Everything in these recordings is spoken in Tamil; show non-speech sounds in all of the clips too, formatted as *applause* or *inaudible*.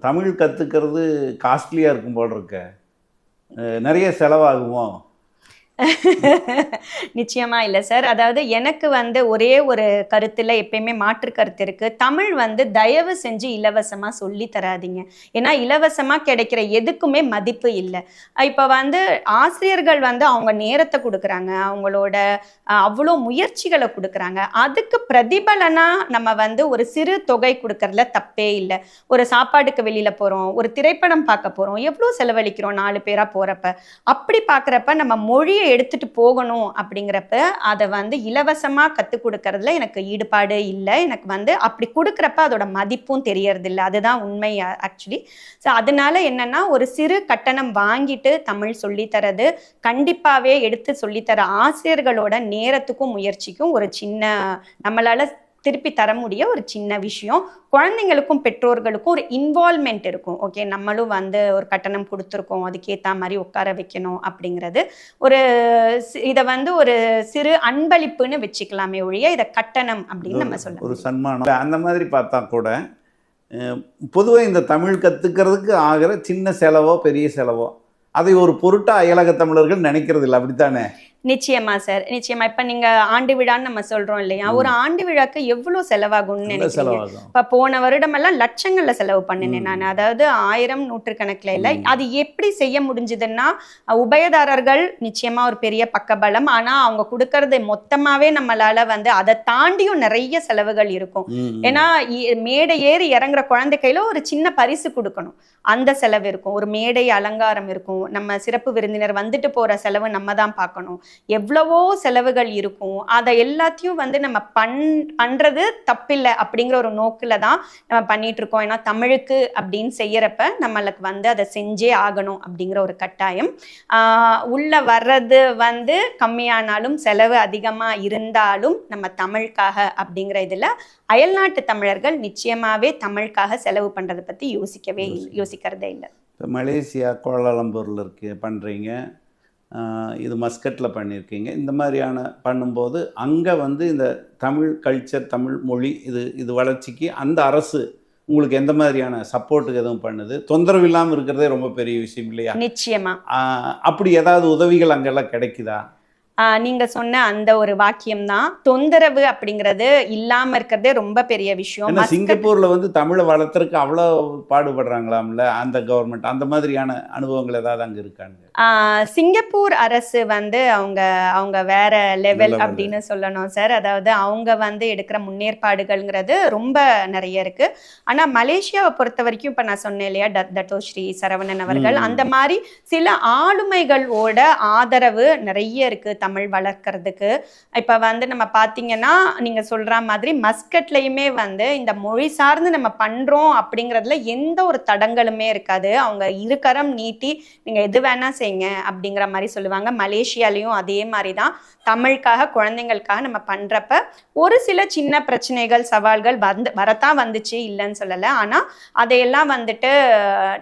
தமிழ் கற்றுக்கிறது காஸ்ட்லியாக இருக்கும் போல் இருக்க. நிறைய செலவாகுமோ *laughs* நிச்சயமா இல்லை சார் அதாவது எனக்கு வந்து ஒரே ஒரு கருத்துல எப்பயுமே மாற்று கருத்து இருக்கு. தமிழ் வந்து தயவு செஞ்சு இலவசமா சொல்லி தராதீங்க. ஏன்னா இலவசமா கிடைக்கிற எதுக்குமே மதிப்பு இல்லை. இப்போ வந்து ஆசிரியர்கள் வந்து அவங்க நேரத்தை கொடுக்குறாங்க. அவங்களோட அவ்வளோ முயற்சிகளை கொடுக்குறாங்க. அதுக்கு பிரதிபலனா நம்ம வந்து ஒரு சிறு தொகை கொடுக்கறதுல தப்பே இல்லை. ஒரு சாப்பாடுக்கு வெளியில போறோம் ஒரு திரைப்படம் பார்க்க போறோம் எவ்வளோ செலவழிக்கிறோம் நாலு பேரா போறப்ப. அப்படி பார்க்குறப்ப நம்ம மொழியை எடுத்துகிட்டு போகணும் அப்படிங்கிறப்ப அதை வந்து இலவசமாக கற்றுக் கொடுக்கறதுல எனக்கு ஈடுபாடு இல்லை. எனக்கு வந்து அப்படி கொடுக்குறப்ப அதோட மதிப்பும் தெரியறதில்ல. அதுதான் உண்மை ஆக்சுவலி ஸோ அதனால என்னென்னா ஒரு சிறு கட்டணம் வாங்கிட்டு தமிழ் சொல்லித்தரது கண்டிப்பாகவே எடுத்து சொல்லித்தர ஆசிரியர்களோட நேரத்துக்கும் முயற்சிக்கும் ஒரு சின்ன நம்மளால் திருப்பி தர முடிய ஒரு சின்ன விஷயம். குழந்தைங்களுக்கும் பெற்றோர்களுக்கும் ஒரு இன்வால்மெண்ட் இருக்கும். ஓகே நம்மளும் வந்து ஒரு கட்டணம் கொடுத்துருக்கோம். அதுக்கேற்ற மாதிரி உட்கார வைக்கணும் அப்படிங்கிறது. ஒரு இதை வந்து ஒரு சிறு அன்பளிப்புன்னு வச்சுக்கலாமே ஒழிய இதை கட்டணம் அப்படின்னு நம்ம ஒரு சொல்லலாம். சன்மானம். அந்த மாதிரி பார்த்தா கூட பொதுவாக இந்த தமிழ் கற்றுக்கிறதுக்கு ஆகிற சின்ன செலவோ பெரிய செலவோ அதை ஒரு பொருட்டா அயலக தமிழர்கள் நினைக்கிறது இல்லை. அப்படித்தானே? நிச்சயமா சார். நிச்சயமா. இப்ப நீங்க ஆண்டு விழான்னு நம்ம சொல்றோம் இல்லையா? ஒரு ஆண்டு விழாக்கு எவ்வளவு செலவாகும்னு நினைக்கிறீங்க? இப்ப போன வருடமெல்லாம் லட்சங்கள்ல செலவு பண்ணினேன். நான். அதாவது ஆயிரம் நூற்றுக்கணக்கில் இல்லை. அது எப்படி செய்ய முடிஞ்சதுன்னா உபயதாரர்கள் நிச்சயமா ஒரு பெரிய பக்கபலம். ஆனா அவங்க கொடுக்கறது மொத்தமாவே நம்மளால வந்து அதை தாண்டியும் நிறைய செலவுகள் இருக்கும். ஏன்னா மேடை ஏறி இறங்குற குழந்தை கையில ஒரு சின்ன பரிசு கொடுக்கணும். அந்த செலவு இருக்கும். ஒரு மேடை அலங்காரம் இருக்கும். நம்ம சிறப்பு விருந்தினர் வந்துட்டு போற செலவு நம்ம தான் பார்க்கணும். எவ்வளவோ செலவுகள் இருக்கும். அதை எல்லாத்தையும் வந்து நம்ம பண் பண்றது தப்பில்லை அப்படிங்கிற ஒரு நோக்கில் தான் நம்ம பண்ணிட்டு இருக்கோம். ஏன்னா தமிழுக்கு அப்படின்னு செய்யறப்ப நம்மளுக்கு வந்து அதை செஞ்சே ஆகணும் அப்படிங்கிற ஒரு கட்டாயம். ஆஹ் உள்ள வர்றது வந்து கம்மியானாலும் செலவு அதிகமா இருந்தாலும் நம்ம தமிழுக்காக அப்படிங்கிற இதுல அயல்நாட்டு தமிழர்கள் நிச்சயமாவே தமிழுக்காக செலவு பண்றதை பத்தி யோசிக்கவே யோசிக்கிறதே இல்லை. இப்போ மலேசியா கோலாலம்பூரில் இருக்கு பண்ணுறீங்க இது மஸ்கட்டில் பண்ணியிருக்கீங்க இந்த மாதிரியான பண்ணும்போது அங்கே வந்து இந்த தமிழ் கல்ச்சர் தமிழ் மொழி இது இது வளர்ச்சிக்கு அந்த அரசு உங்களுக்கு எந்த மாதிரியான சப்போர்ட்டுக்கு எதுவும் பண்ணுது? தொந்தரவு இல்லாமல் இருக்கிறதே ரொம்ப பெரிய விஷயம் இல்லையா? நிச்சயமா. அப்படி ஏதாவது உதவிகள் அங்கெல்லாம் கிடைக்குதா? நீங்க சொன்ன அந்த ஒரு வாக்கியம் தான் தொந்தரவு அப்படிங்கிறது இல்லாம இருக்கிறதே ரொம்ப பெரிய விஷயம். சிங்கப்பூரில் வந்து தமிழை வளர்த்துறதுக்கு அவ்வளோ பாடுபடுறாங்களாம்ல அந்த கவர்மெண்ட் அந்த மாதிரியான அனுபவங்கள் ஏதாவது அங்கே இருக்காங்க? சிங்கப்பூர் அரசு வந்து அவங்க அவங்க வேற லெவல். அப்படின்னு சொல்லணும் சார் அதாவது அவங்க வந்து எடுக்கிற முன்னேற்பாடுகள்ங்கிறது ரொம்ப நிறைய இருக்கு. ஆனா மலேசியாவை பொறுத்த வரைக்கும் இப்ப நான் சொன்னேன் இல்லையா தட்டோஸ்ரீ சரவணன் அவர்கள். அந்த மாதிரி சில ஆளுமைகளோட ஆதரவு நிறைய இருக்கு. தமிழ் வளர்க்கறதுக்கு. இப்ப வந்து நம்ம பாத்தீங்கன்னா நீங்க சொல்ற மாதிரி மஸ்கட்லயுமே வந்து இந்த மொழி சார்ந்து நம்ம பண்றோம் அப்படிங்கிறதுல எந்த ஒரு தடங்களுமே இருக்காது. அவங்க இருக்கரம் நீட்டி நீங்க எது வேணா செய்யுங்க அப்படிங்கிற மாதிரி சொல்லுவாங்க. மலேசியாலேயும் அதே மாதிரி தான் தமிழுக்காக குழந்தைங்களுக்காக நம்ம பண்றப்ப ஒரு சில சின்ன பிரச்சனைகள் சவால்கள் வந்து வரத்தான் வந்துச்சு இல்லைன்னு சொல்லலை. ஆனா அதையெல்லாம் வந்துட்டு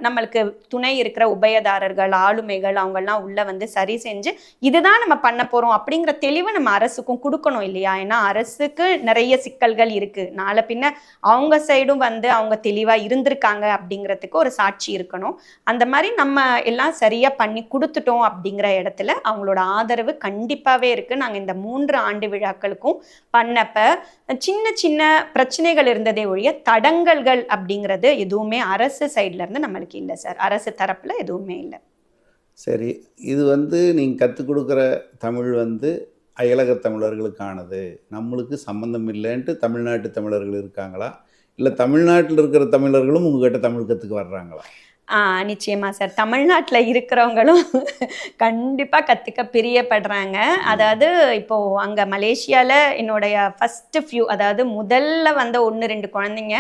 நம்மளுக்கு துணை இருக்கிற உபயதாரர்கள் ஆளுமைகள் அவங்கெல்லாம் உள்ள வந்து சரி செஞ்சு இதுதான் நம்ம பண்ண போகிறோம் அப்படிங்கிற தெளிவை நம்ம அரசுக்கும் கொடுக்கணும் இல்லையா? ஏன்னா அரசுக்கு நிறைய சிக்கல்கள் இருக்குது நாளை பின்ன அவங்க சைடும் வந்து அவங்க தெளிவாக இருந்திருக்காங்க அப்படிங்கிறதுக்கு ஒரு சாட்சி இருக்கணும். அந்த மாதிரி நம்ம எல்லாம் சரியாக பண்ணி கொடுத்துட்டோம் அப்படிங்கிற இடத்துல அவங்களோட ஆதரவு கண்டிப்பாகவே இருக்குது நாங்கள் இந்த மூன்று ஆண்டு விழாக்களுக்கும் பண்ணப்ப சின்ன சின்ன பிரச்சனைகள் இருந்ததே ஒழிய தடங்கல்கள் அப்படிங்கிறது எதுவுமே அரசு சைட்லேருந்து நம்மளுக்கு இல்லை சார். அரசு தரப்பில் எதுவுமே இல்லை. சரி இது வந்து நீங்கள் கற்றுக் கொடுக்குற தமிழ் வந்து அயலக தமிழர்களுக்கானது. நம்மளுக்கு சம்மந்தம் இல்லைன்ட்டு தமிழ்நாட்டு தமிழர்கள் இருக்காங்களா? இல்லை தமிழ்நாட்டில் இருக்கிற தமிழர்களும் உங்கள்கிட்ட தமிழ் கற்றுக்க வர்றாங்களா? நிச்சயமா சார். தமிழ்நாட்டில் இருக்கிறவங்களும் கண்டிப்பாக கற்றுக்க பிரியப்படுறாங்க. அதாவது இப்போது அங்கே மலேசியாவில் என்னுடைய ஃபஸ்ட்டு ஃபியூ அதாவது முதல்ல வந்த ஒன்று ரெண்டு குழந்தைங்க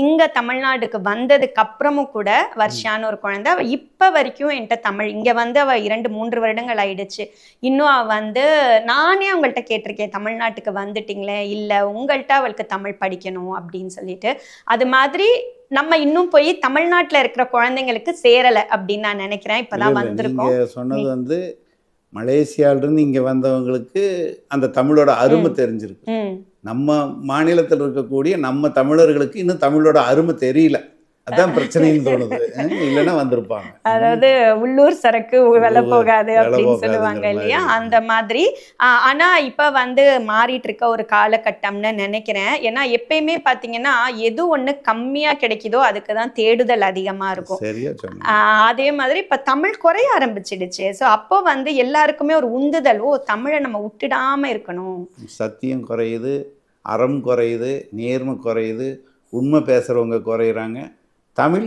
இங்கே தமிழ்நாடுக்கு வந்ததுக்கு அப்புறமும் கூட வருஷான்னு ஒரு குழந்தை. அவள் இப்போ வரைக்கும் என்கிட்ட தமிழ் இங்கே வந்து அவள் இரண்டு மூன்று வருடங்கள் ஆயிடுச்சு. இன்னும் அவள் வந்து நானே அவங்கள்ட்ட கேட்டிருக்கேன் தமிழ்நாட்டுக்கு வந்துட்டிங்களே இல்லை உங்கள்கிட்ட அவளுக்கு தமிழ் படிக்கணும் அப்படின்னு சொல்லிட்டு. அது மாதிரி நம்ம இன்னும் போய் தமிழ்நாட்டுல இருக்கிற குழந்தைங்களுக்கு சேரல அப்படின்னு நான் நினைக்கிறேன். இப்பதான் வந்திருக்கோம். சொன்னது வந்து மலேசியாவிலிருந்து இங்கே வந்தவங்களுக்கு அந்த தமிழோட அருமை தெரிஞ்சிருக்கு. நம்ம மாநிலத்தில் இருக்கக்கூடிய நம்ம தமிழர்களுக்கு இன்னும் தமிழோட அருமை தெரியல. அதான் பிரச்சனைன்னு தோணுது. இல்லைன்னா வந்திருப்பாங்க. அதாவது உள்ளூர் சரக்கு வெல போகாது அப்படின்னு சொல்லுவாங்க இல்லையா. அந்த மாதிரி. ஆனா இப்ப வந்து மாறிட்டு இருக்க ஒரு காலகட்டம்னு நினைக்கிறேன். ஏன்னா எப்பயுமே பாத்தீங்கன்னா எது ஒண்ணு கம்மியா கிடைக்குதோ அதுக்கு தான் தேடுதல் அதிகமா இருக்கும். அதே மாதிரி இப்ப தமிழ் குறைய ஆரம்பிச்சிடுச்சு. ஸோ அப்போ வந்து எல்லாருக்குமே ஒரு உந்துதல் ஓ தமிழை நம்ம விட்டுடாம இருக்கணும். சத்தியம் குறையுது அறம் குறையுது நேர்மை குறையுது உண்மை பேசுகிறவங்க குறையிறாங்க. தமிழ்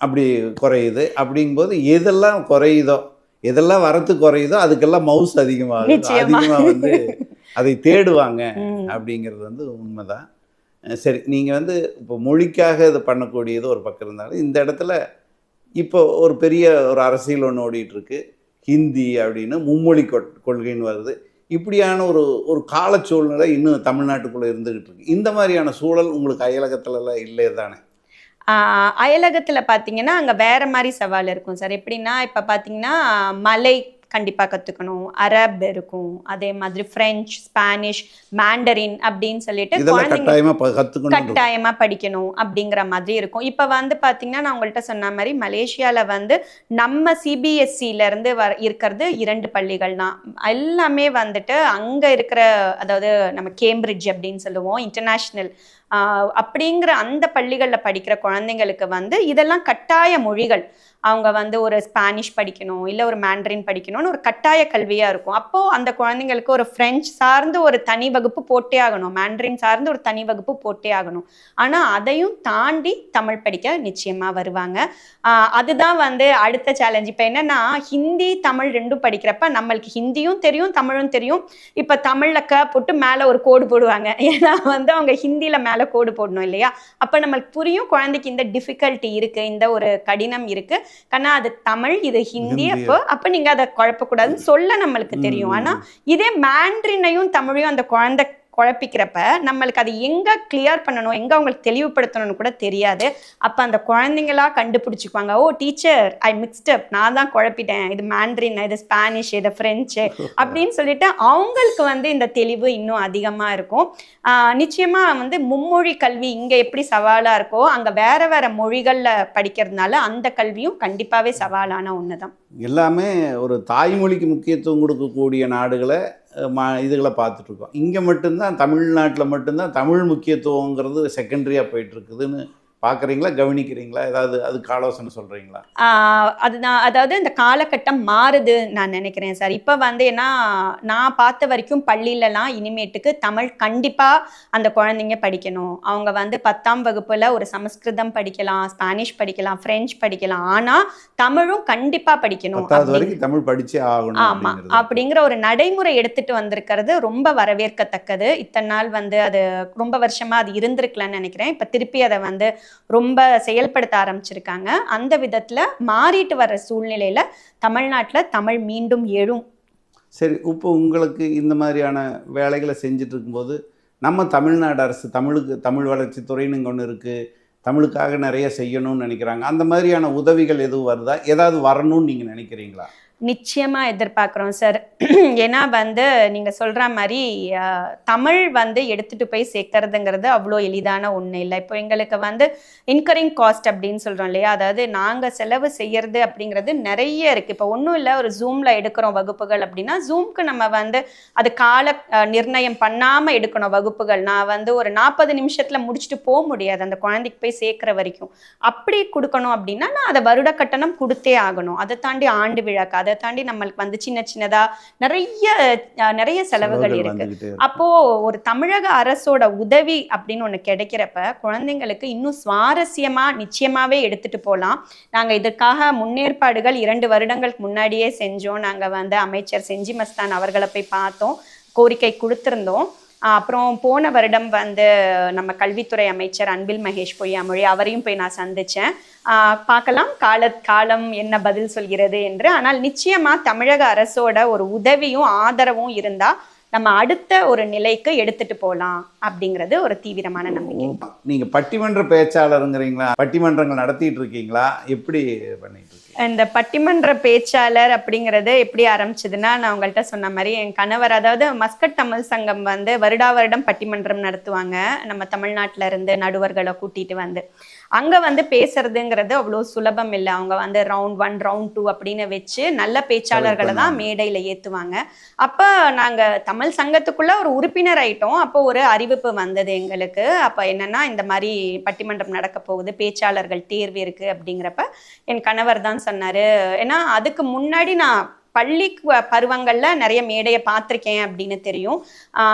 அப்படி குறையுது அப்படிங்கும்போது எதெல்லாம் குறையுதோ எதெல்லாம் வரத்து குறையுதோ அதுக்கெல்லாம் மவுஸ் நிச்சயமா. அதிகமாக வந்து அதை தேடுவாங்க. *laughs* அப்படிங்கிறது வந்து உண்மைதான். சரி நீங்கள் வந்து இப்போ மொழிக்காக இது பண்ணக்கூடியது ஒரு பக்கம் இருந்தாலும் இந்த இடத்துல இப்போ ஒரு பெரிய ஒரு அரசியல் ஒன்று ஓடிட்டு இருக்கு ஹிந்தி அப்படின்னு மும்மொழி கொள்கைன்னு வருது. இப்படியான ஒரு ஒரு கால சூழ்நிலை இன்னும் தமிழ்நாட்டுக்குள்ளே இருந்துகிட்டு இருக்கு. இந்த மாதிரியான சூழல் உங்களுக்கு அயலகத்துலலாம் இல்லை தானே அயலகத்தில் பார்த்தீங்கன்னா அங்கே வேறு மாதிரி சவால் இருக்கும் சார். எப்படின்னா இப்போ பார்த்தீங்கன்னா மலை கண்டிப்பா கத்துக்கணும். அரப் இருக்கும். அதே மாதிரி பிரெஞ்சு ஸ்பானிஷ் மேண்டரின் அப்படின்னு சொல்லிட்டு குழந்தைங்க கட்டாயமாக கற்றுக்கணும் கட்டாயமா படிக்கணும் அப்படிங்கிற மாதிரி இருக்கும். இப்ப வந்து பாத்தீங்கன்னா நான் உங்கள்கிட்ட சொன்ன மாதிரி மலேசியால வந்து நம்ம சிபிஎஸ்சில இருந்து வர இருக்கிறது இரண்டு பள்ளிகள் தான். எல்லாமே வந்துட்டு அங்க இருக்கிற அதாவது நம்ம கேம்பிரிட்ஜ் அப்படின்னு சொல்லுவோம் இன்டர்நேஷ்னல் அப்படிங்கிற அந்த பள்ளிகளில் படிக்கிற குழந்தைங்களுக்கு வந்து இதெல்லாம் கட்டாய மொழிகள். அவங்க வந்து ஒரு ஸ்பானிஷ் படிக்கணும் இல்லை ஒரு மேண்ட்ரின் படிக்கணும்னு ஒரு கட்டாய கல்வியாக இருக்கும். அப்போது அந்த குழந்தைங்களுக்கு ஒரு ஃப்ரெஞ்ச் சார்ந்து ஒரு தனி வகுப்பு போட்டே ஆகணும். மேண்ட்ரின் சார்ந்து ஒரு தனி வகுப்பு போட்டே ஆகணும். ஆனால் அதையும் தாண்டி தமிழ் படிக்க நிச்சயமாக வருவாங்க. அதுதான் வந்து அடுத்த சேலஞ்ச் இப்போ என்னென்னா ஹிந்தி தமிழ் ரெண்டும் படிக்கிறப்ப நம்மளுக்கு ஹிந்தியும் தெரியும் தமிழும் தெரியும். இப்போ தமிழில் க போட்டு மேலே ஒரு கோடு போடுவாங்க. *laughs* ஏன்னா வந்து அவங்க ஹிந்தியில் மேலே கோடு போடணும் இல்லையா? அப்போ நம்மளுக்கு புரியும் குழந்தைக்கு இந்த டிஃபிகல்ட்டி இருக்குது இந்த ஒரு கடினம் இருக்குது கண்ணா அது தமிழ் இது ஹிந்தி. அப்போ அப்போ நீங்கள் அதை குழப்பக்கூடாதுன்னு சொல்ல நம்மளுக்கு தெரியும். ஆனால் இதே மேண்ட்ரினையும் தமிழையும் அந்த குழந்தை குழப்பிக்கிறப்ப நம்மளுக்கு அது எங்க கிளியர் பண்ணணும் எங்க அவங்களுக்கு தெளிவுபடுத்தணும்னு கூட தெரியாது. அப்ப அந்த குழந்தைங்களா கண்டுபிடிச்சுக்குவாங்க ஓ டீச்சர் ஐ மிக்ஸ்டப் நான் தான் குழப்பிட்டேன். இது மேண்ட்ரின் இது ஸ்பானிஷ் இது பிரெஞ்சு *laughs* அப்படின்னு சொல்லிட்டு அவங்களுக்கு வந்து இந்த தெளிவு இன்னும் அதிகமா இருக்கும். ஆஹ் நிச்சயமா வந்து மும்மொழி கல்வி இங்க எப்படி சவாலா இருக்கோ அங்க வேற வேற மொழிகள்ல படிக்கிறதுனால அந்த கல்வியும் கண்டிப்பாவே சவாலான ஒண்ணுதான். எல்லாமே ஒரு தாய்மொழிக்கு முக்கியத்துவம் கொடுக்கக்கூடிய நாடுகளை மா இதுகளை பார்த்துட்ருக்கோம். இங்கே மட்டும்தான் தமிழ்நாட்டில் மட்டும்தான் தமிழ் முக்கியத்துவங்கிறது செகண்டரியாக போயிட்டுருக்குதுன்னு பார்க்குறீங்களா? கவனிக்கிறீங்களா? ஏதாவது அதுக்கு ஆலோசனை சொல்கிறீங்களா ஆஹ் அதுதான் அதாவது இந்த காலகட்டம் மாறுது நான் நினைக்கிறேன் சார். இப்போ வந்து ஏன்னா நான் பார்த்த வரைக்கும் பள்ளியிலலாம் இனிமேட்டுக்கு தமிழ் கண்டிப்பாக அந்த குழந்தைங்க படிக்கணும். அவங்க வந்து பத்தாம் வகுப்புல ஒரு சமஸ்கிருதம் படிக்கலாம் ஸ்பானிஷ் படிக்கலாம் ஃப்ரெஞ்ச் படிக்கலாம். ஆனால் தமிழும் கண்டிப்பாக படிக்கணும் வரைக்கும் தமிழ் படிச்சே ஆகணும் ஆமா அப்படிங்கிறது. அப்படிங்கிற ஒரு நடைமுறை எடுத்துட்டு வந்திருக்கிறது ரொம்ப வரவேற்கத்தக்கது. இத்தனை நாள் வந்து அது ரொம்ப வருஷமா அது இருந்திருக்கலன்னு நினைக்கிறேன். இப்ப திருப்பி அதை வந்து ரொம்ப செயல்படுத்த ஆரம்பிச்சிருக்காங்க. அந்த விதத்தில் மாறிட்டு வர்ற சூழ்நிலையில் தமிழ்நாட்டில் தமிழ் மீண்டும் எழும். சரி இப்போ உங்களுக்கு இந்த மாதிரியான வேலைகளை செஞ்சுட்டு இருக்கும்போது நம்ம தமிழ்நாடு அரசு தமிழுக்கு தமிழ் வளர்ச்சித்துறைன்னு இங்கே ஒன்று இருக்குது தமிழுக்காக நிறைய செய்யணும்னு நினைக்கிறாங்க. அந்த மாதிரியான உதவிகள் எதுவும் வருதா? ஏதாவது வரணும்னு நீங்கள் நினைக்கிறீங்களா? நிச்சயமாக எதிர்பார்க்குறோம் சார் ஏன்னா வந்து நீங்கள் சொல்கிற மாதிரி தமிழ் வந்து எடுத்துகிட்டு போய் சேர்க்கறதுங்கிறது அவ்வளோ எளிதான ஒன்று இல்லை. இப்போ எங்களுக்கு வந்து இன்கரிங் காஸ்ட் அப்படின்னு சொல்கிறோம் இல்லையா? அதாவது நாங்கள் செலவு செய்யறது அப்படிங்கிறது நிறைய இருக்குது இப்போ ஒன்றும் இல்லை ஒரு ஜூமில் எடுக்கிறோம் வகுப்புகள் அப்படின்னா ஜூம்க்கு நம்ம வந்து அது கால நிர்ணயம் பண்ணாமல் எடுக்கணும் வகுப்புகள். நான் வந்து ஒரு நாற்பது நிமிஷத்தில் முடிச்சுட்டு போக முடியாது அந்த குழந்தைக்கு போய் சேர்க்குற வரைக்கும். அப்படி கொடுக்கணும் அப்படின்னா நான் அதை வருட கட்டணம் கொடுத்தே ஆகணும். அதை தாண்டி ஆண்டு விழாக்கு. அதை தாண்டி நம்மளுக்கு வந்து சின்ன சின்னதா நிறைய நிறைய செலவுகள் இருக்கு. அப்போ ஒரு தமிழக அரசோட உதவி அப்படின்னு ஒண்ணு கிடைக்கிறப்ப குழந்தைங்களுக்கு இன்னும் சுவாரஸ்யமா நிச்சயமாவே எடுத்துட்டு போகலாம் நாங்க இதற்காக முன்னேற்பாடுகள் இரண்டு வருடங்களுக்கு முன்னாடியே செஞ்சோம். நாங்க வந்து அமைச்சர் செஞ்சி மஸ்தான் அவர்களை போய் பார்த்தோம். கோரிக்கை கொடுத்திருந்தோம். அப்புறம் போன வருடம் வந்து நம்ம கல்வித்துறை அமைச்சர் அன்பில் மகேஷ் பொய்யாமொழி அவரையும் போய் நான் சந்திச்சேன். பார்க்கலாம். கால காலம் என்ன பதில் சொல்கிறது என்று. ஆனால் நிச்சயமாக தமிழக அரசோட ஒரு உதவியும் ஆதரவும் இருந்தால் நம்ம அடுத்த ஒரு நிலைக்கு எடுத்துட்டு போகலாம் அப்படிங்கிறது ஒரு தீவிரமான நம்பிக்கை. நீங்கள் பட்டிமன்ற பேச்சாளருங்கிறீங்களா? பட்டிமன்றங்கள் நடத்திட்டு இருக்கீங்களா? எப்படி பண்ணிட்டு இந்த பட்டிமன்ற பேச்சாளர் அப்படிங்கிறது எப்படி ஆரம்பிச்சதுன்னா நான் உங்கள்கிட்ட சொன்ன மாதிரி என் கணவர் அதாவது மஸ்கட் தமிழ் சங்கம் வந்து வருடா வருடம் பட்டிமன்றம் நடத்துவாங்க. நம்ம தமிழ்நாட்டில இருந்து நடுவர்களை கூட்டிட்டு வந்து. அங்க வந்து பேசுறதுங்கிறது அவ்வளோ சுலபம் இல்லை. அவங்க வந்து ரவுண்ட் ஒன் ரவுண்ட் டூ அப்படின்னு வச்சு நல்ல பேச்சாளர்களை தான் மேடையில ஏத்துவாங்க. அப்ப நாங்க தமிழ் சங்கத்துக்குள்ள ஒரு உறுப்பினர் ஆயிட்டோம். அப்போ ஒரு அறிவிப்பு வந்தது எங்களுக்கு. அப்ப என்னன்னா இந்த மாதிரி பட்டிமன்றம் நடக்க போகுது பேச்சாளர்கள் தேர்வு இருக்கு அப்படிங்கிறப்ப என் கணவர் தான் சொன்னாரு. ஏன்னா அதுக்கு முன்னாடி நான் பள்ளி கு- நிறைய மேடையை பார்த்துருக்கேன் அப்படின்னு தெரியும்.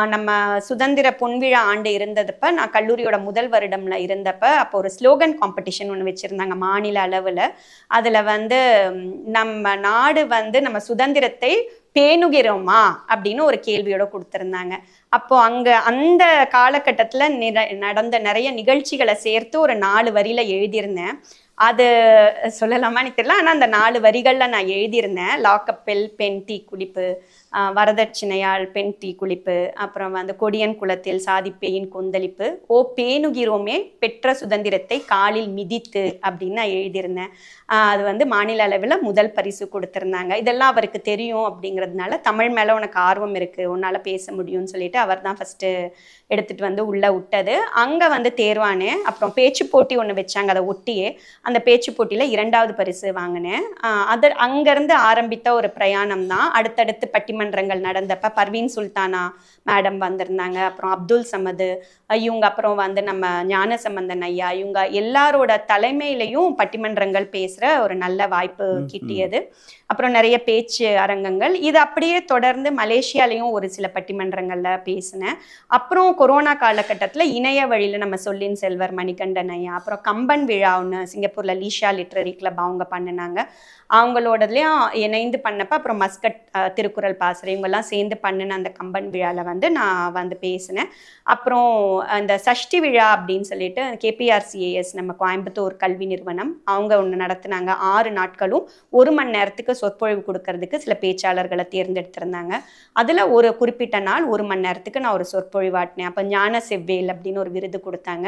நம்ம சுதந்திர பொன்விழா ஆண்டு இருந்ததப்ப நான் கல்லூரியோட முதல் வருடம்ல இருந்தப்ப அப்போ ஒரு ஸ்லோகன் காம்படிஷன் ஒன்று வச்சுருந்தாங்க மாநில அளவில். அதில் வந்து நம்ம நாடு வந்து நம்ம சுதந்திரத்தை பேணுகிறோமா அப்படின்னு ஒரு கேள்வியோட கொடுத்துருந்தாங்க. அப்போ அங்க அந்த காலகட்டத்தில் நிற- நடந்த நிறைய நிகழ்ச்சிகளை சேர்த்து ஒரு நாலு வரியில எழுதியிருந்தேன். அது சொல்லலாமான்னு தெரியல. ஆனால் அந்த நாலு வரிகளில் நான் எழுதியிருந்தேன். லாக்கப்பெல் பெண் தீ குளிப்பு வரதட்சணையால் பெண் தீ குளிப்பு அப்புறம் அந்த கொடியன் குலத்தில் சாதிப்பேயின் கொந்தளிப்பு ஓ பேணுகிறோமே பெற்ற சுதந்திரத்தை காலில் மிதித்து அப்படின்னு நான் எழுதியிருந்தேன். அது வந்து மாநில அளவில் முதல் பரிசு கொடுத்துருந்தாங்க. இதெல்லாம் அவருக்கு தெரியும் அப்படிங்கிறதுனால தமிழ் மேலே உனக்கு ஆர்வம் இருக்குது உன்னால் பேச முடியும்னு சொல்லிட்டு அவர் தான் ஃபஸ்ட்டு எடுத்துட்டு வந்து உள்ள விட்டது. அங்க வந்து தேர்வானேன் அப்புறம் பேச்சு போட்டி ஒன்று வச்சாங்க அதை ஒட்டியே அந்த பேச்சு போட்டியில இரண்டாவது பரிசு வாங்கினேன். அது அங்கிருந்து ஆரம்பித்த ஒரு பிரயாணம் தான். அடுத்தடுத்து பட்டிமன்றங்கள் நடந்தப்ப பர்வீன் சுல்தானா மேடம் வந்திருந்தாங்க அப்புறம் அப்துல் சமது இவங்க அப்புறம் வந்து நம்ம ஞான சம்பந்தன் ஐயா இவங்க எல்லாரோட தலைமையிலையும் பட்டிமன்றங்கள் பேசுற ஒரு நல்ல வாய்ப்பு. கிட்டியது. அப்புறம் நிறைய பேச்சு அரங்கங்கள். இது அப்படியே தொடர்ந்து மலேசியாலையும் ஒரு சில பட்டிமன்றங்கள்ல பேசினேன். அப்புறம் கொரோனா காலகட்டத்தில் இணைய வழியில் நம்ம சொல்லின் செல்வர் மணிகண்டன் ஐயா அப்புறம் கம்பன் விழா ஒன்று சிங்கப்பூரில் லீஷா லிட்ரரி கிளப் அவங்க பண்ணினாங்க. அவங்களோடதுலயும் இணைந்து பண்ணப்ப அப்புறம் மஸ்கட் திருக்குறள் பாசறை இவங்கெல்லாம் சேர்ந்து பண்ணின அந்த கம்பன் விழாவில் வந்து நான் வந்து பேசினேன். அப்புறம் அந்த சஷ்டி விழா அப்படின்னு சொல்லிட்டு கேபிஆர்சிஏஎஸ் நம்ம கோயம்புத்தூர் கல்வி நிறுவனம் அவங்க ஒன்று நடத்தினாங்க. ஆறு நாட்களும் ஒரு மணி நேரத்துக்கு சொற்பொழிவு கொடுக்கறதுக்கு சில பேச்சாளர்களை தேர்ந்தெடுத்திருந்தாங்க. அதில் ஒரு குறிப்பிட்ட நாள் ஒரு மணி நேரத்துக்கு நான் ஒரு சொற்பொழிவாட்டினேன். அப்போ ஞான செவ்வேல் அப்படின்னு ஒரு விருது கொடுத்தாங்க.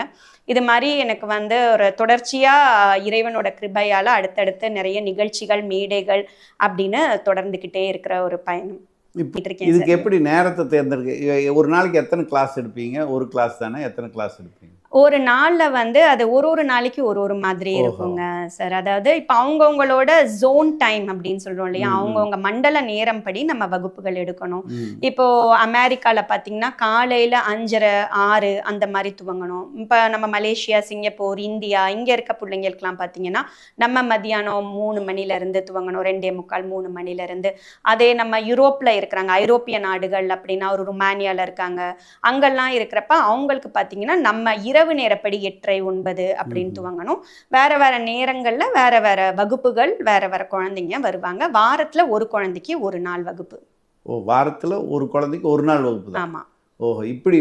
இது மாதிரி எனக்கு வந்து ஒரு தொடர்ச்சியாக இறைவனோட கிருபையால் அடுத்தடுத்து நிறைய நிகழ்ச்சிகள் மேடைகள் அப்படின்னு தொடர்ந்துக்கிட்டே இருக்கிற ஒரு பயணம். இதுக்கு. எப்படி நேரத்தை தேர்ந்தெடுக்க ஒரு நாளைக்கு எத்தனை கிளாஸ் எடுப்பீங்க? ஒரு கிளாஸ் தானே? எத்தனை கிளாஸ் எடுப்பீங்க? ஒரு நாள்ல வந்து அது ஒரு ஒரு நாளைக்கு ஒரு ஒரு மாதிரி. இருக்குங்க சார் அதாவது இப்போ அவங்கவுங்களோட ஜோன் டைம் அப்படின்னு சொல்றோம் இல்லையா. அவங்கவுங்க மண்டல நேரம் படி நம்ம வகுப்புகள் எடுக்கணும். இப்போ அமெரிக்கால பாத்தீங்கன்னா காலையில அஞ்சரை ஆறு அந்த மாதிரி துவங்கணும். இப்போ நம்ம மலேசியா சிங்கப்பூர் இந்தியா இங்க இருக்க பிள்ளைங்களுக்குலாம் பாத்தீங்கன்னா நம்ம மதியானம் மூணு மணில இருந்து துவங்கணும். ரெண்டே முக்கால் மூணு மணில இருந்து அதே நம்ம யூரோப்ல இருக்கிறாங்க ஐரோப்பிய நாடுகள் அப்படின்னா ஒரு ருமானியால இருக்காங்க. அங்கெல்லாம் இருக்கிறப்ப அவங்களுக்கு பாத்தீங்கன்னா நம்ம இரவு நேரப்படி எட்டரை ஒன்பது அப்படின்னு. துவங்கணும். வேற வேற நேரங்கள்ல வேற வேற வகுப்புகள் வேற வேற குழந்தைங்க வருவாங்க. வாரத்துல ஒரு குழந்தைக்கு ஒரு நாள் வகுப்பு. ஓ வாரத்தில் ஒரு குழந்தைக்கு ஒரு நாள் வகுப்பு தான்? ஆமா. ஓஹோ இப்படி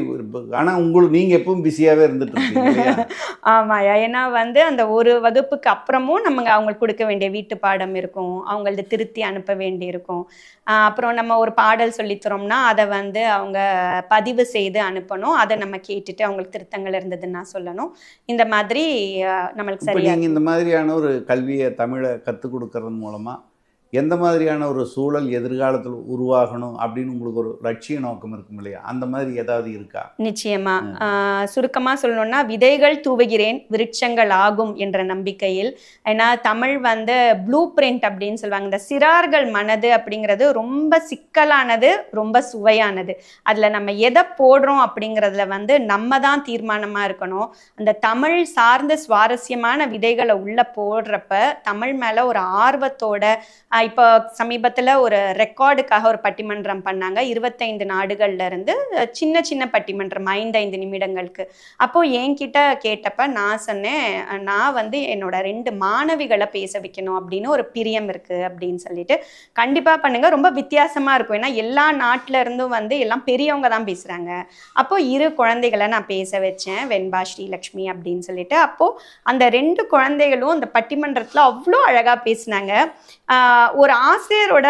ஆனால் உங்களுக்கு நீங்கள் எப்பவும் பிஸியாகவே இருந்துட்டு *laughs* ஆமாயா ஏன்னா வந்து அந்த ஒரு வகுப்புக்கு அப்புறமும் நம்ம அவங்களுக்கு கொடுக்க வேண்டிய வீட்டு பாடம் இருக்கும். அவங்களது திருத்தி அனுப்ப வேண்டி இருக்கும் அப்புறம் நம்ம ஒரு பாடல் சொல்லித் தரோம்னா அதை வந்து அவங்க பதிவு செய்து அனுப்பணும். அதை நம்ம கேட்டுட்டு அவங்களுக்கு திருத்தங்கள் இருந்ததுன்னா சொல்லணும். இந்த மாதிரி நம்மளுக்கு இப்போ சரியா நீங்கள் இந்த மாதிரியான ஒரு கல்வியை தமிழை கற்றுக் கொடுக்கறது மூலமாக எந்த மாதிரியான ஒரு சூழல் எதிர்காலத்தில் உருவாகணும் அப்படின்னு உங்களுக்கு ஒரு லட்சிய நோக்கம் இருக்கும் இல்லையா? அந்த மாதிரி ஏதாவது இருக்கா? நிச்சயமா. ஆஹ் சுருக்கமா சொல்லணும்னா விதைகள் தூவுகிறேன் விருட்சங்கள் ஆகும் என்ற நம்பிக்கையில். ஏன்னா தமிழ் வந்து ப்ளூ பிரிண்ட் அப்படின்னு சொல்லுவாங்க. இந்த சிறார்கள் மனது அப்படிங்கிறது ரொம்ப சிக்கலானது ரொம்ப சுவையானது. அதுல நம்ம எதை போடுறோம் அப்படிங்கிறதுல வந்து நம்ம தான் தீர்மானமா இருக்கணும். அந்த தமிழ் சார்ந்த சுவாரஸ்யமான விதைகளை உள்ள போடுறப்ப தமிழ் மேல ஒரு ஆர்வத்தோட இப்போ சமீபத்தில் ஒரு ரெக்கார்டுக்காக ஒரு பட்டிமன்றம் பண்ணாங்க. இருபத்தைந்து நாடுகள்ல இருந்து சின்ன சின்ன பட்டிமன்றம் ஐந்து ஐந்து நிமிடங்களுக்கு. அப்போது என்கிட்ட கேட்டப்ப நான் சொன்னேன் நான் வந்து என்னோட ரெண்டு மாணவிகளை பேச வைக்கணும் அப்படின்னு ஒரு பிரியம் இருக்குது அப்படின்னு சொல்லிட்டு. கண்டிப்பாக பண்ணுங்க ரொம்ப வித்தியாசமாக இருக்கும். ஏன்னா எல்லா நாட்டிலருந்தும் வந்து எல்லாம் பெரியவங்க தான் பேசுகிறாங்க அப்போது இரு குழந்தைகளை நான் பேச வச்சேன் வெண்பா ஸ்ரீலக்ஷ்மி அப்படின்னு சொல்லிட்டு. அப்போது அந்த ரெண்டு குழந்தைகளும் அந்த பட்டிமன்றத்தில் அவ்வளோ அழகாக பேசினாங்க. ஒரு ஆசிரியரோட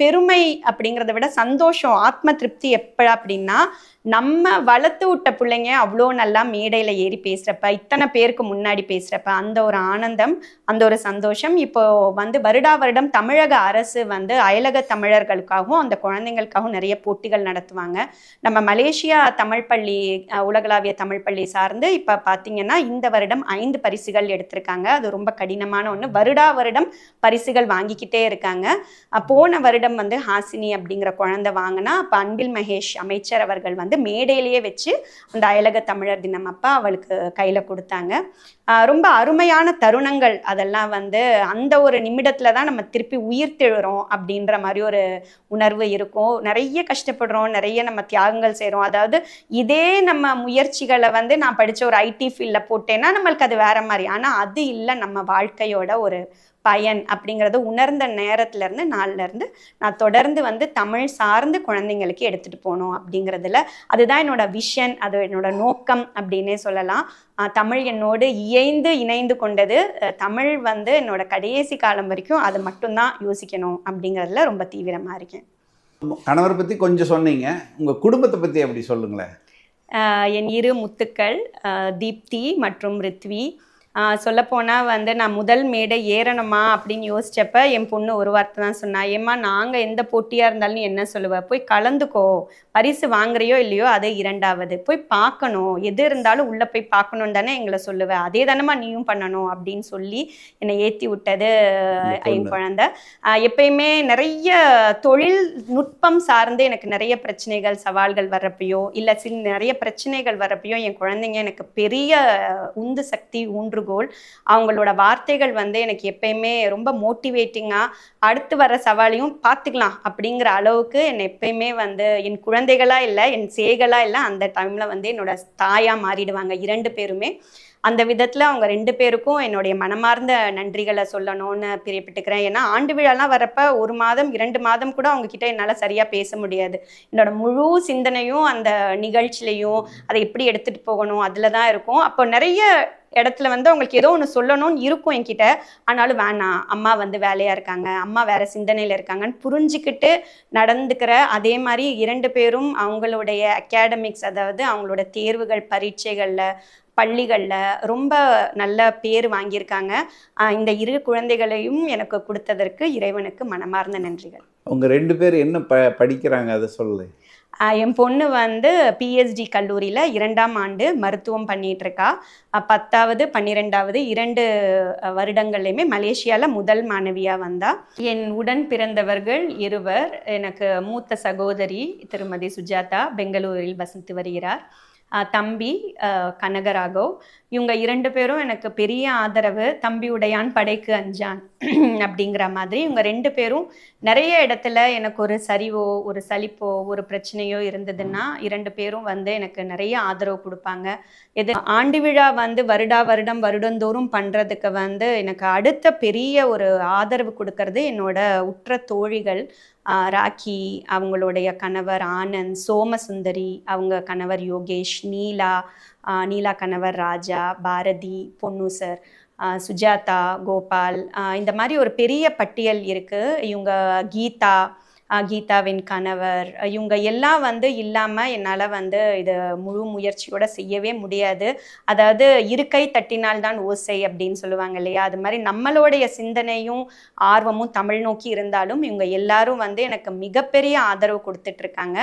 பெருமை அப்படிங்கிறத விட சந்தோஷம் ஆத்ம திருப்தி எப்ப அப்படின்னா நம்ம வளர்த்து விட்ட பிள்ளைங்க அவ்வளோ நல்லா மேடையில் ஏறி பேசுகிறப்ப இத்தனை பேருக்கு முன்னாடி பேசுகிறப்ப அந்த ஒரு ஆனந்தம் அந்த ஒரு சந்தோஷம் இப்போ வந்து வருடா வருடம் தமிழக அரசு வந்து அயலக தமிழர்களுக்காகவும் அந்த குழந்தைங்களுக்காகவும் நிறைய போட்டிகள் நடத்துவாங்க. நம்ம மலேசியா தமிழ் பள்ளி அஹ், உலகளாவிய தமிழ் பள்ளி சார்ந்து இப்போ பார்த்தீங்கன்னா இந்த வருடம் ஐந்து பரிசுகள் எடுத்திருக்காங்க. அது ரொம்ப கடினமான ஒன்று வருடா வருடம் பரிசுகள் வாங்கிக்கிட்டே இருக்காங்க. போன வருடம் வந்து ஹாசினி அப்படிங்கிற குழந்தை வாங்கினா அப்போ அன்பில் மகேஷ் அமைச்சர் அவர்கள் வந்து மேடையிலேயே வச்சு அந்த அயலக தமிழர் தினம் அப்போ அவளுக்கு கையில் கொடுத்தாங்க. ரொம்ப அருமையான தருணங்கள் அதெல்லாம் வந்து அந்த ஒரு நிமிடத்தில் தான் நம்ம திருப்பி உயிர் தெழுறோம் அப்படின்ற மாதிரி ஒரு உணர்வு இருக்கும். நிறைய கஷ்டப்படுறோம் நிறைய நம்ம தியாகங்கள் செய்கிறோம் அதாவது இதே நம்ம முயற்சிகளை வந்து நான் படித்த ஒரு ஐடி ஃபீல்டில் போட்டேன்னா நம்மளுக்கு அது வேற மாதிரி. ஆனால் அது இல்லை நம்ம வாழ்க்கையோட ஒரு பயன் அப்படிங்கிறத உணர்ந்த நேரத்துல இருந்து நாள்ல இருந்து நான் தொடர்ந்து வந்து தமிழ் சார்ந்து குழந்தைங்களுக்கு எடுத்துட்டு போகணும் அப்படிங்கிறதுல அதுதான் என்னோட விஷன் அது என்னோட நோக்கம் அப்படின்னே சொல்லலாம். தமிழ் என்னோடு இயைந்து இணைந்து கொண்டது தமிழ் வந்து என்னோட கடைசி காலம் வரைக்கும் அது மட்டும்தான் யோசிக்கணும் அப்படிங்கிறதுல ரொம்ப தீவிரமா இருக்கேன். கணவரை பற்றி கொஞ்சம் சொன்னீங்க. உங்கள் குடும்பத்தை பற்றி அப்படி சொல்லுங்களேன்? ஆஹ் என் இரு முத்துக்கள் தீப்தி மற்றும் ரித்வி. சொல்லப்போனால் வந்து நான் முதல் மேடை ஏறணுமா அப்படின்னு யோசிச்சப்ப என் பொண்ணு ஒரு வார்த்தை தான் சொன்னா ஏம்மா நாங்கள் எந்த போட்டியாக இருந்தாலும் என்ன சொல்லுவ? போய் கலந்துக்கோ. பரிசு வாங்குறியோ இல்லையோ அது இரண்டாவது. போய் பார்க்கணும். எது இருந்தாலும் உள்ளே போய் பார்க்கணும் தானே எங்களை சொல்லுவேன் அதே தானம்மா நீயும் பண்ணணும் அப்படின்னு சொல்லி என்னை ஏற்றி விட்டது என். குழந்தை. எப்பயுமே நிறைய தொழில் நுட்பம் சார்ந்து எனக்கு நிறைய பிரச்சனைகள் சவால்கள் வர்றப்பையோ இல்லை சில நிறைய பிரச்சனைகள் வர்றப்பையோ என் குழந்தைங்க எனக்கு பெரிய உந்து சக்தி ஊன்றுகோல் அவங்களோட வார்த்தைகள் வந்து எனக்கு எப்பயுமே ரொம்ப மோட்டிவேட்டிங்காக அடுத்து வர சவாலையும் பார்த்துக்கலாம் அப்படிங்கிற அளவுக்கு என்னை எப்பயுமே வந்து என் குழந்தைகளாக இல்லை என் சேகலாக இல்லை அந்த டைமில் வந்து என்னோட தாயாக மாறிடுவாங்க இரண்டு பேருமே. அந்த விதத்தில் அவங்க ரெண்டு பேருக்கும் என்னுடைய மனமார்ந்த நன்றிகளை சொல்லணும்னு பிரியப்பட்டுக்கிறேன். ஏன்னா ஆண்டு விழாலாம் வரப்ப ஒரு மாதம் இரண்டு மாதம் கூட அவங்க கிட்ட என்னால் சரியாக பேச முடியாது. என்னோட முழு சிந்தனையும் அந்த நிகழ்ச்சிலையும் அதை எப்படி எடுத்துகிட்டு போகணும் அதில் தான் இருக்கும். அப்போ நிறைய இடத்துல வந்து அவங்களுக்கு ஏதோ ஒன்று சொல்லணும்னு இருக்கும் என்கிட்ட. ஆனாலும் வேணாம் அம்மா வந்து வேலையாக இருக்காங்க அம்மா வேற சிந்தனையில் இருக்காங்கன்னு புரிஞ்சுக்கிட்டு நடந்துக்கிற அதே மாதிரி இரண்டு பேரும் அவங்களுடைய அகாடமிக்ஸ் அதாவது அவங்களோட தேர்வுகள் பரீட்சைகளில் பள்ளிகளில் ரொம்ப நல்ல பேர் வாங்கியிருக்காங்க. இந்த இரு குழந்தைகளையும் எனக்கு கொடுத்ததற்கு இறைவனுக்கு மனமார்ந்த நன்றிகள். உங்கள் ரெண்டு பேர் என்ன ப படிக்கிறாங்க? அதை சொல்லு. என் பொண்ணு வந்து பிஎஸ்டி கல்லூரியில் இரண்டாம் ஆண்டு மருத்துவம் பண்ணிகிட்ருக்கா பத்தாவது பன்னிரெண்டாவது இரண்டு வருடங்கள்லையுமே மலேசியாவில் முதல் மாணவியாக வந்தா. என் உடன் பிறந்தவர்கள் இருவர் எனக்கு மூத்த சகோதரி திருமதி சுஜாதா பெங்களூரில் வசித்து வருகிறார். தம்பி கனகராகவ் இவங்க இரண்டு பேரும் எனக்கு பெரிய ஆதரவு தம்பி உடையான் படைக்கு அஞ்சான் அப்படிங்கிற மாதிரி இவங்க ரெண்டு பேரும் நிறைய இடத்துல எனக்கு ஒரு சரிவோ ஒரு சலிப்போ ஒரு பிரச்சனையோ இருந்ததுன்னா இரண்டு பேரும் வந்து எனக்கு நிறைய ஆதரவு கொடுப்பாங்க. எது ஆண்டு விழா வந்து வருடா வருடம் வருடந்தோறும் பண்ணுறதுக்கு வந்து எனக்கு அடுத்த பெரிய ஒரு ஆதரவு கொடுக்கறது என்னோட உற்ற தோழிகள் ஆஹ் ராக்கி அவங்களுடைய கணவர் ஆனந்த் சோமசுந்தரி அவங்க கணவர் யோகேஷ் நீலா நீலா கணவர் ராஜா பாரதி பொன்னு சார் சுஜாதா கோபால் இந்த மாதிரி ஒரு பெரிய பட்டியல் இருக்குது இவங்க கீதா கீதாவின் கணவர். இவங்க எல்லாம் வந்து இல்லாமல் என்னால் வந்து இது முழு முயற்சியோட செய்யவே முடியாது. அதாவது இருக்கை தட்டினால் தான் ஓசை அப்படின்னு சொல்லுவாங்க இல்லையா? அது மாதிரி நம்மளுடைய சிந்தனையும் ஆர்வமும் தமிழ் நோக்கி இருந்தாலும் இவங்க எல்லாரும் வந்து எனக்கு மிகப்பெரிய ஆதரவு கொடுத்துட்ருக்காங்க.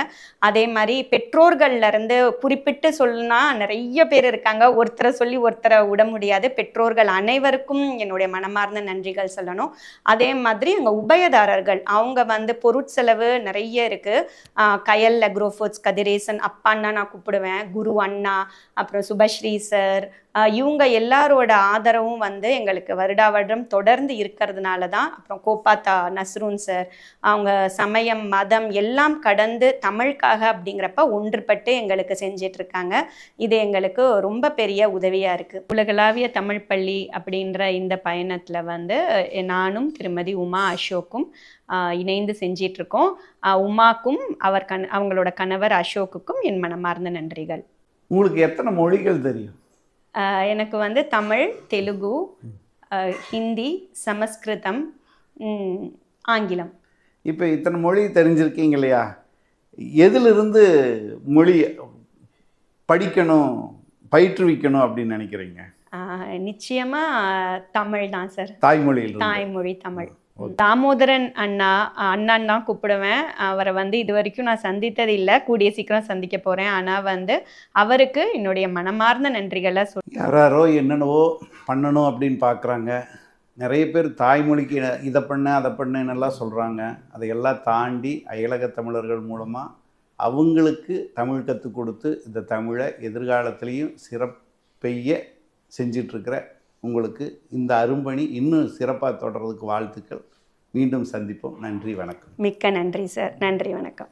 அதே மாதிரி பெற்றோர்கள்லேருந்து குறிப்பிட்டு சொல்லுனா நிறைய பேர் இருக்காங்க. ஒருத்தரை சொல்லி ஒருத்தரை விட முடியாது. பெற்றோர்கள் அனைவருக்கும் என்னுடைய மனமார்ந்த நன்றிகள் சொல்லணும். அதே மாதிரி எங்கள் உபயதாரர்கள். அவங்க வந்து செலவு நிறைய இருக்குது கயல் அக்ரோ கதிரேசன் அப்பான்னா நான் கூப்பிடுவேன். குரு அண்ணா அப்புறம் சுபஸ்ரீ சார் இவங்க எல்லாரோட ஆதரவும் வந்து எங்களுக்கு வருடா வருடம் தொடர்ந்து இருக்கிறதுனால தான் அப்புறம் கோப்பாத்தா நஸ்ரூன் சார் அவங்க சமயம் மதம் எல்லாம் கடந்து தமிழுக்காக அப்படிங்கிறப்ப ஒன்றுபட்டு எங்களுக்கு செஞ்சிட்டு இருக்காங்க இது எங்களுக்கு ரொம்ப பெரிய உதவியா இருக்கு. உலகளாவிய தமிழ் பள்ளி அப்படின்ற இந்த பயணத்துல வந்து நானும் திருமதி உமா அசோக்கும் ஆஹ், இணைந்து செஞ்சிட்டு இருக்கோம் உமாக்கும் அவர் கண அவங்களோட கணவர் அசோக்குக்கும் என் மனமார்ந்த நன்றிகள். உங்களுக்கு எத்தனை மொழிகள் தெரியும்? எனக்கு வந்து தமிழ் தெலுங்கு ஹிந்தி சமஸ்கிருதம் ஆங்கிலம். இப்போ இத்தனை மொழி தெரிஞ்சிருக்கீங்க இல்லையா எதிலிருந்து மொழி படிக்கணும் பயிற்றுவிக்கணும் அப்படின்னு நினைக்கிறீங்க? ஆஹ் நிச்சயமா தமிழ் தான் சார். தாய்மொழியில் தாய்மொழி தமிழ். தாமோதரன் அண்ணா அண்ணான் தான் கூப்பிடுவேன். அவரை வந்து இது வரைக்கும் நான் சந்தித்தது இல்லை. கூடிய சீக்கிரம் சந்திக்க போறேன். ஆனா வந்து அவருக்கு என்னுடைய மனமார்ந்த நன்றிகளை சொல் யாராரோ என்னென்னவோ பண்ணணும் அப்படின்னு பார்க்குறாங்க நிறைய பேர் தாய்மொழிக்கு இதை பண்ண அதை பண்ணேன்னெல்லாம் சொல்கிறாங்க அதையெல்லாம் தாண்டி அயலக தமிழர்கள் மூலமாக அவங்களுக்கு தமிழ் கற்றுக் கொடுத்து இந்த தமிழை எதிர்காலத்திலையும் சிறப்பெய்ய செஞ்சிட்ருக்கிற உங்களுக்கு இந்த அரும்பணி இன்னும் சிறப்பாக தொடர்றதுக்கு வாழ்த்துக்கள். மீண்டும் சந்திப்போம். நன்றி வணக்கம். மிக்க நன்றி சார். நன்றி வணக்கம்.